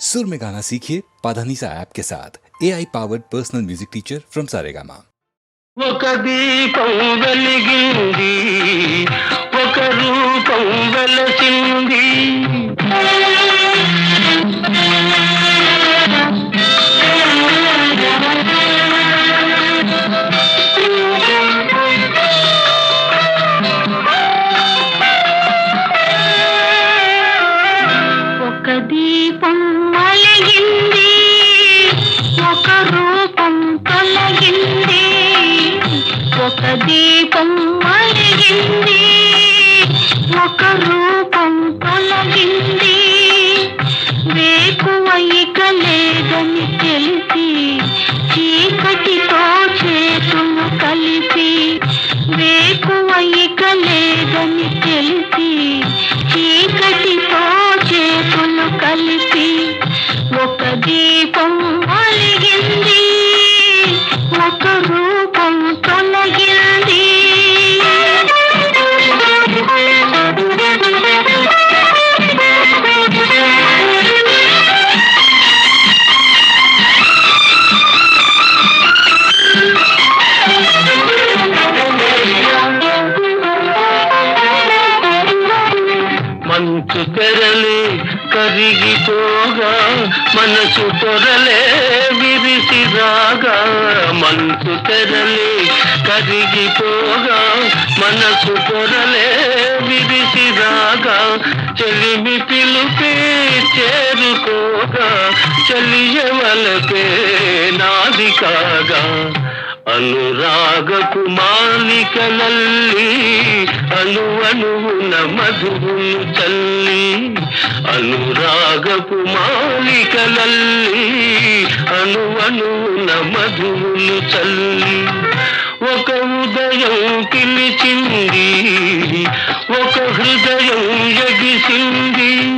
सुर में गाना सीखिए पाधानीसा ऐप के साथ। A I powered personal music teacher from Saregama वो कभी गिंदी वो सिंधी దీపం మలిగింది ఒక రూపం తొలగింది. వేకువయిక లేదని తెలిసి చీకటితో చేతులు కలిపి వేకువయిక లేదని తెలిసి చీకటితో చేతులు కలిపి ఒక దీపం మనసు పొరలే విరిసి రాగా చెలిమి పిలుపే చేరుకోగా చెలియవలపే నాది కాగా. అనురాగపు మాలికలల్లి అను అణువున మధువును చల్లి అనురాగపు మాలికలల్లి అను అణువున మధువును చల్లి. ఒక ఉదయం పిలిచింది ఒక హృదయం ఎగిసింది.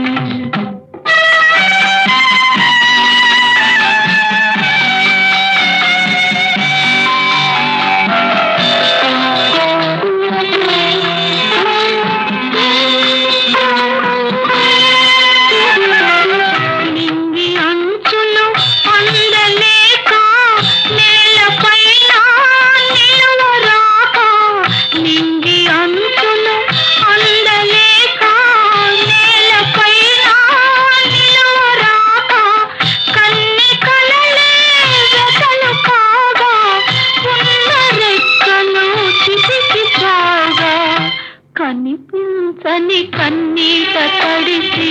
అతని కన్నీట తడిసి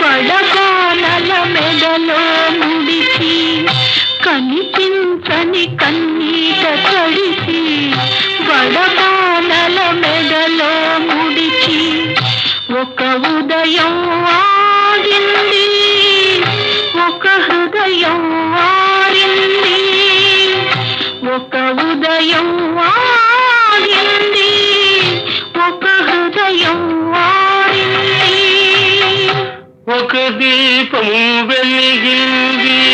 బడబానల మెడలో ముడిచి కనిపించని కన్నీట తడిసి బడబానల మెడలో ముడిచి ఒక ఉదయం ఆగింది ఒక హృదయం ఆరింది ఒక ఉదయం ఆగింది ఒక దీపము వెలిగింది.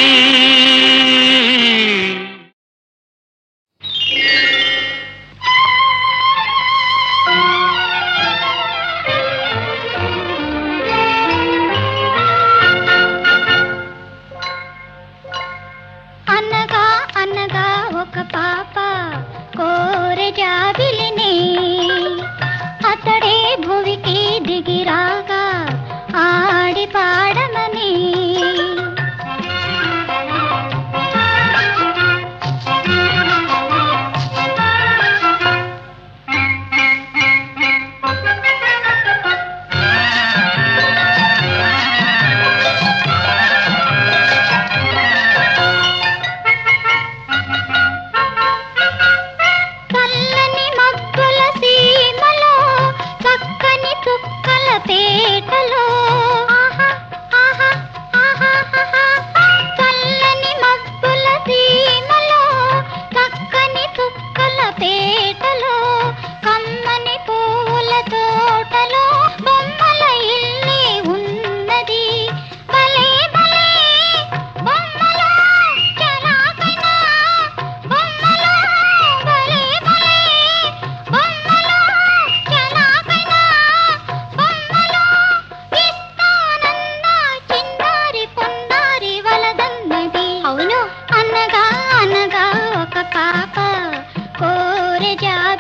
Yeah.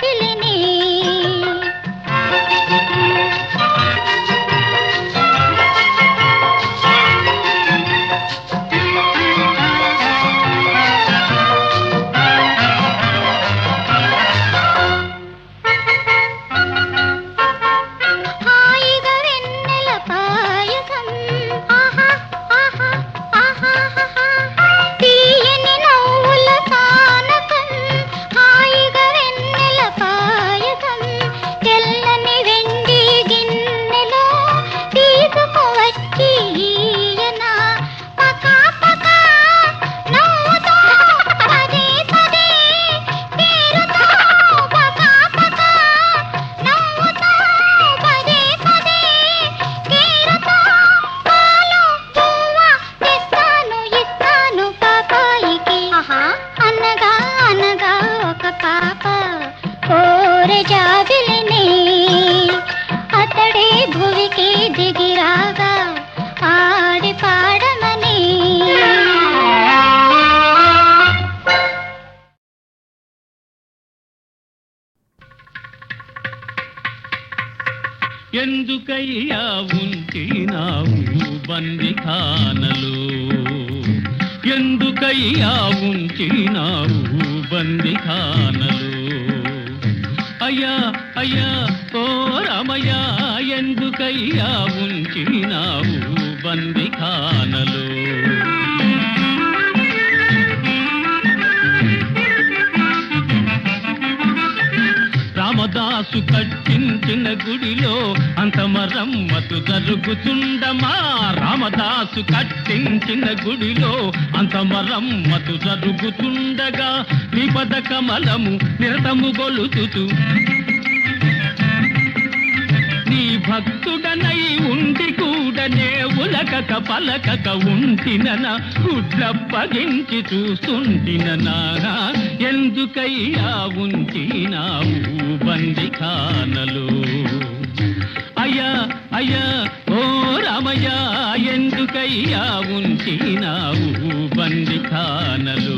కోరె జాబిలిని అతడే భువికి దిగిరాగా ఆడి పాడమని. ఎందుకయ్యా ఉంచినావు బందిఖానలు ఎందుకయ్యా ఉంచినావు బందిఖానలు అయ్యా అయ్యా ఓ రామయ్యా ఎందుకయ్యా ఉంచినావు బందిఖానలో? రామదాసు కట్టించిన గుడిలో అంత మరమ్మతు జరుగుతుండమా? రామదాసు కట్టించిన గుడిలో అంత మరమ్మతు జరుగుతుండగా నిపద కమలము నిరతము గొలుతుతూ భక్తుడనై ఉండి కూడనే ఉలకక పలకక ఉంటినన చూస్తుంటిన నానా ఎందుకయ్యా ఉంచినావు బందిఖానలు? అయ్యా అయ్యా ఓ రామయ్యా ఎందుకయ్యా ఉంచినావు బందిఖానలు?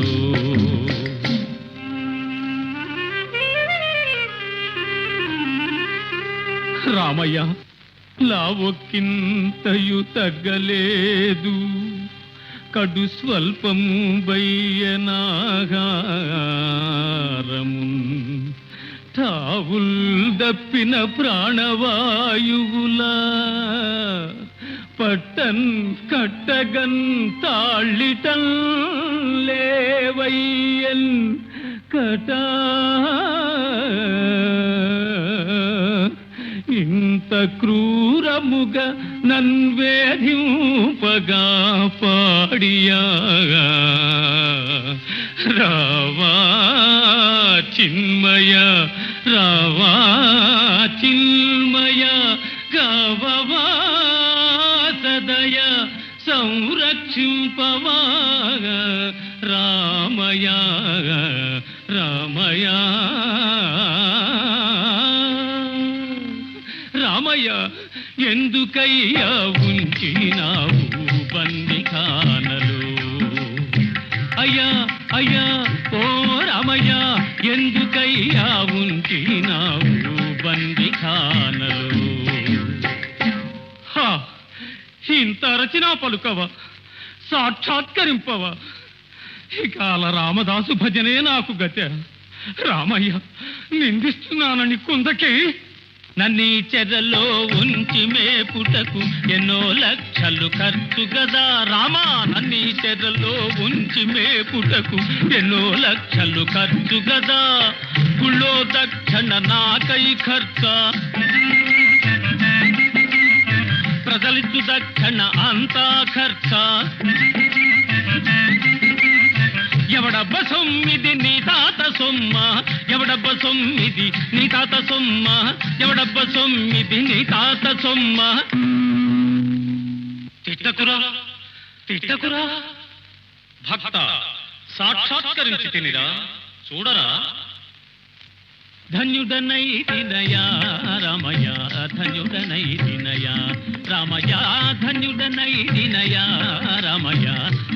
రామయ్య లావొక్కింతయు తగ్గలేదు. కడు స్వల్పము బయ్యనాగారము తావుల్ దప్పిన ప్రాణవాయువులా. పట్టన్ కట్టగన్ తాళ్ళిటన్ లేవయ్యన్ కటా ఇంత క్రూరముగ నన్వేధింపగా పాడియా. రావా చిన్మయ రావా చిన్మయ గవవా సదయ సంరక్షింపవా రామయా. ఎందుకయ్యా ఉంచినావు బందిఖానలు. అయ్యా అయ్యా ఓ రామయ్య ఎందుకయ్యా ఉంచినావు బందిఖానలు? హా, ఇంత రచనా పలుకవా సాక్షాత్కరింపవా? ఇకాల రామదాసు భజనే నాకు గత. రామయ్య నిందిస్తున్నానని కుందకే నన్నీ చెరలో ఉంచి మేపుటకు ఎన్నో లక్షలు ఖర్చు గదా. రామా నన్నీ చెరలో ఉంచి మేపుటకు ఎన్నో లక్షలు ఖర్చు గదా. గుళ్ళో దక్షణ నాకై ఖర్చ. ప్రజలిచ్చు దక్షణ అంతా ఖర్చ. ఎవడబ్బ సొమ్మిది నీ తాత సొమ్మ? ఎవడబ్బ సొమ్మిది నీ తాత సొమ్మ? ఎవడబ్బ సొమ్మిది నీ తాత సొమ్మ? తిట్టకురా తిట్టకురా. భక్త సాక్షాత్కరించి తినిరా చూడరా. ధన్యుడనై తినయా రామయ ధన్యుడనై తినయా. రామయ ధన్యుడనై తినయా రామయ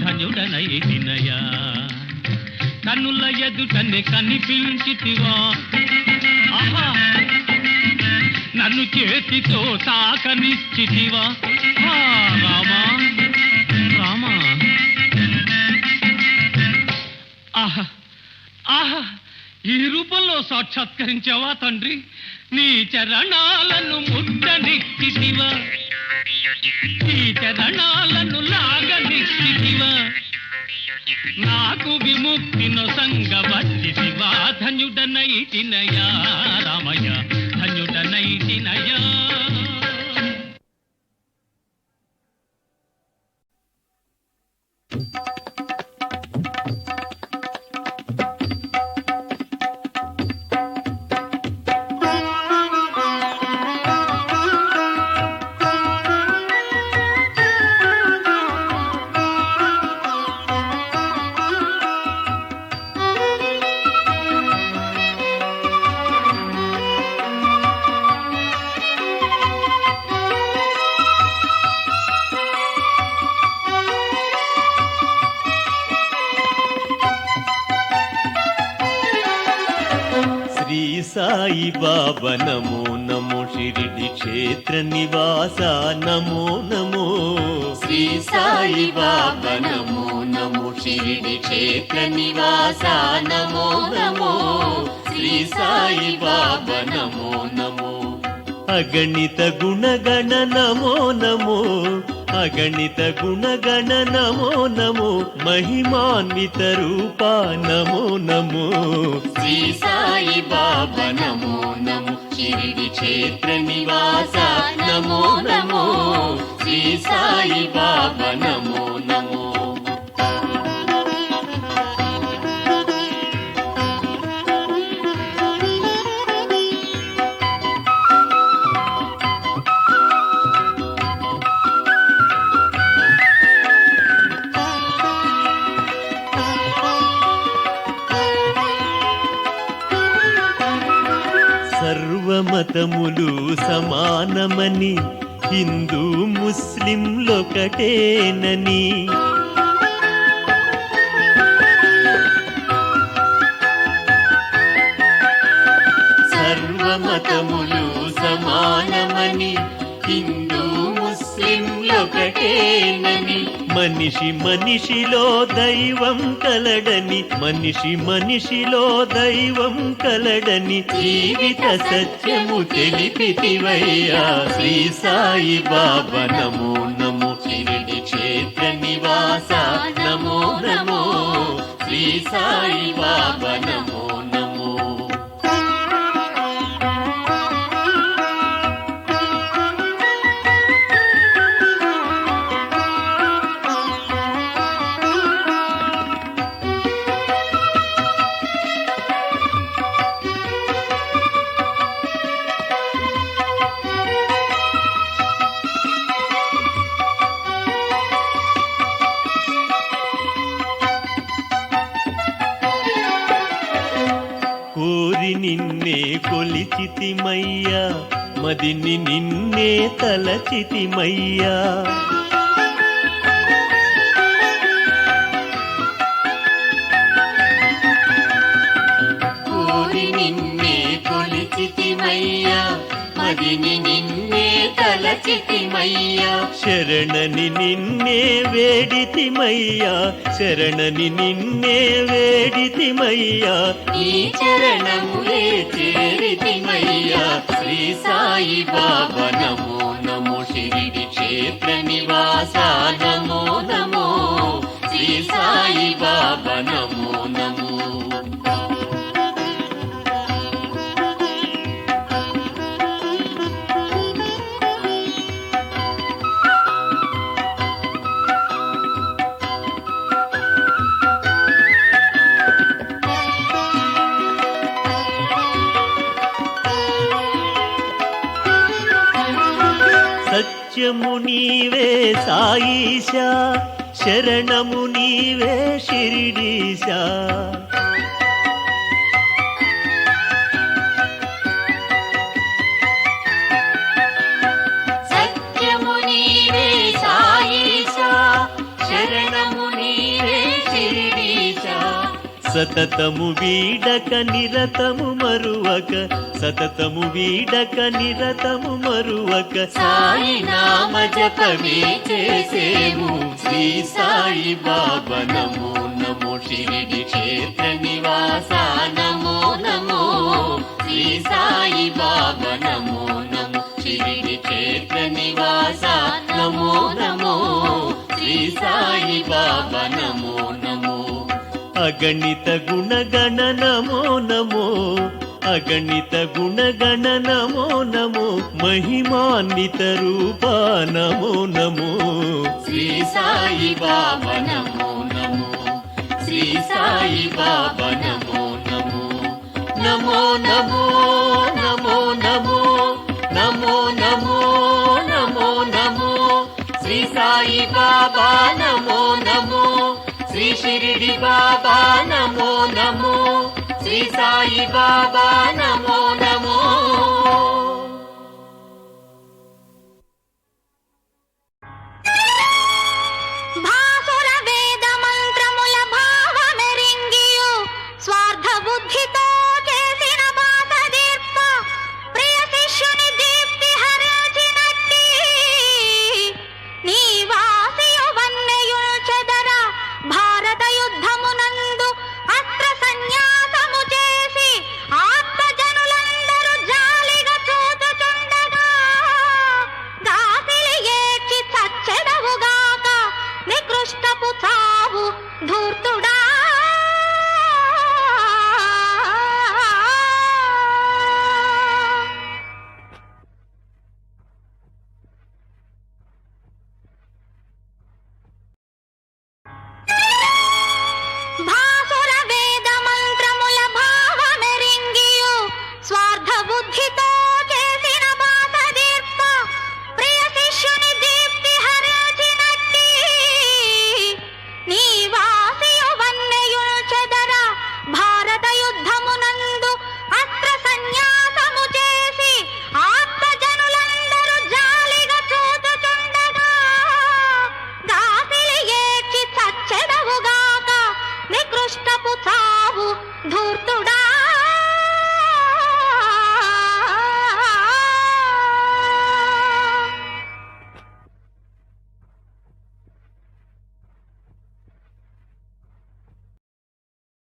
ధన్యుడనై తినయా. కన్నుల ఎదుటనే కనిపించితివా. నన్ను చేతితో తాకనిచ్చితివా. రామా రామా. ఆహా ఆహా. ఈ రూపంలో సాక్షాత్కరించావా తండ్రి? నీ చరణాలను ముద్దనిచ్చితివా నీ చరణాలను లాగనిచ్చి నాకు విముక్తిను సంగవచ్చితివా ధన్యుడనైతినయా సాయి బాబా నమో నమో షిరిడి క్షేత్ర నివాస నమో నమో. శ్రీ సాయి బాబా నమో నమో షిరిడి క్షేత్ర నివాస నమో నమో. శ్రీ సాయి బాబా నమో నమో. అగణిత గుణగణ నమో నమో. అగణిత గుణగణ నమో నమో మహిమాన్విత రూప నమో నమో. శ్రీ సాయి బాబా నమో నమో షిరిడి క్షేత్ర నివాస నమో నమో. శ్రీ సాయి బాబా నమో నమో. మతములు సమానమని హిందూ ముస్లింలొకటేనని సర్వమతములు సమానమని హిందూ ముస్లింలొకటేనని మనిషి మనిషిలో దైవం కలడని మనిషి మనిషిలో దైవం కలడని జీవిత సత్యము తెలిపితివయ్యా. శ్రీ సాయి బాబా నమో నమో. షిరిడి క్షేత్ర నివాస. నమో నమో. శ్రీ సాయి బాబా నమో. మదిని నిన్నే తలచితిమయ్యా. తలచితిమయ్యా. శరణని నిన్నే వేడితిమయ్యా. శరణని నిన్నే వేడితిమయ్యా. ఈ చరణములే చేరితిమయ్యా. శ్రీ సాయి బాబా నమో నమో. షిరిడి క్షేత్ర నివాస నమో నమో. శ్రీ సాయి బాబా నమో నమో. సత్యము నీవే సాయిషా శరణము నీవే శిరిడీశా సతతము వీడక నిరతము మరువక సతతము వీడక నిరతము మరువక. సాయి నామ జపమే చేసేము శ్రీ సాయి బాబా నమో నమో షిరిడి క్షేత్ర నివాస నమో నమో. శ్రీ సాయి బాబా నమో నమో షిరిడి క్షేత్ర నివాస నమో నమో. శ్రీ సాయి బాబా నమో నమో అగణిత గుణగణ నమో నమో అగణిత గుణగణ నమో నమో మహిమాన్విత రూప నమో నమో. శ్రీ సాయి బాబా నమో నమో శ్రీ సాయి బాబా నమో నమో. నమో నమో నమో నమో నమో నమో నమో నమో. శ్రీ సాయి బాబా నమో నమో శ్రీ షిరిడి బాబా నమో నమో శ్రీ సాయి బాబా నమో నమో. Por